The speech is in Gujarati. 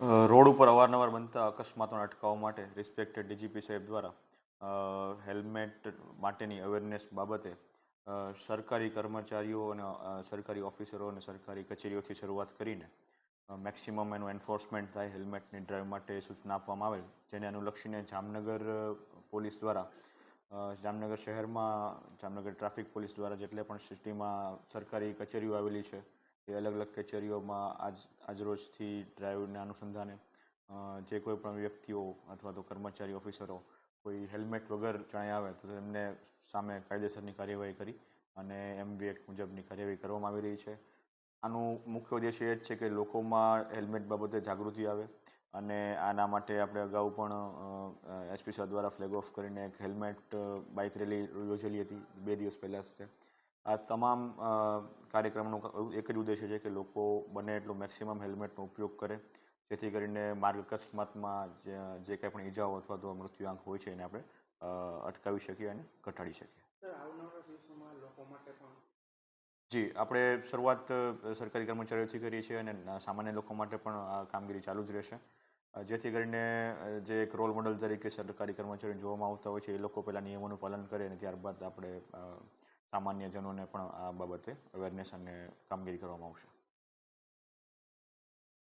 રોડ ઉપર અવારનવાર બનતા અકસ્માતોને અટકાવવા માટે રિસ્પેક્ટેડ ડીજીપી સાહેબ દ્વારા હેલ્મેટ માટેની અવેરનેસ બાબતે સરકારી કર્મચારીઓ અને સરકારી ઓફિસરો અને સરકારી કચેરીઓથી શરૂઆત કરીને મેક્સિમમ એનું એન્ફોર્સમેન્ટ થાય હેલ્મેટની ડ્રાઈવ માટે સૂચના આપવામાં આવેલ, જેને અનુલક્ષીને જામનગર પોલીસ દ્વારા જામનગર શહેરમાં જામનગર ટ્રાફિક પોલીસ દ્વારા જેટલે પણ સિટીમાં સરકારી કચેરીઓ આવેલી છે એ અલગ અલગ કચેરીઓમાં આજ આજરોજથી ડ્રાઈવના અનુસંધાને જે કોઈ પણ વ્યક્તિઓ અથવા તો કર્મચારી, ઓફિસરો કોઈ હેલ્મેટ વગર જણાય આવે તો તેમને સામે કાયદેસરની કાર્યવાહી કરી અને એમવી એક્ટ મુજબની કાર્યવાહી કરવામાં આવી રહી છે. આનું મુખ્ય ઉદ્દેશ્ય એ જ છે કે લોકોમાં હેલ્મેટ બાબતે જાગૃતિ આવે અને આના માટે આપણે અગાઉ પણ એસપી સર દ્વારા ફ્લેગ ઓફ કરીને એક હેલ્મેટ બાઇક રેલી યોજેલી હતી બે દિવસ પહેલાં જ તે. આ તમામ કાર્યક્રમનો એક જ ઉદ્દેશ્ય છે કે લોકો બને એટલું મેક્સિમમ હેલ્મેટનો ઉપયોગ કરે જેથી કરીને માર્ગ અકસ્માતમાં જે કંઈ પણ ઈજાઓ અથવા તો મૃત્યુઆંક હોય છે એને આપણે અટકાવી શકીએ અને ઘટાડી શકીએ. જી આપણે શરૂઆત સરકારી કર્મચારીઓથી કરીએ છીએ અને સામાન્ય લોકો માટે પણ આ કામગીરી ચાલુ જ રહેશે. જેથી કરીને જે એક રોલ મોડલ તરીકે સરકારી કર્મચારીઓ જોવામાં આવતા હોય છે એ લોકો પહેલાં નિયમોનું પાલન કરે અને ત્યારબાદ આપણે સામાન્ય જનોને પણ આ બાબતે અવેરનેસ અને કામગીરી કરવામાં આવશે.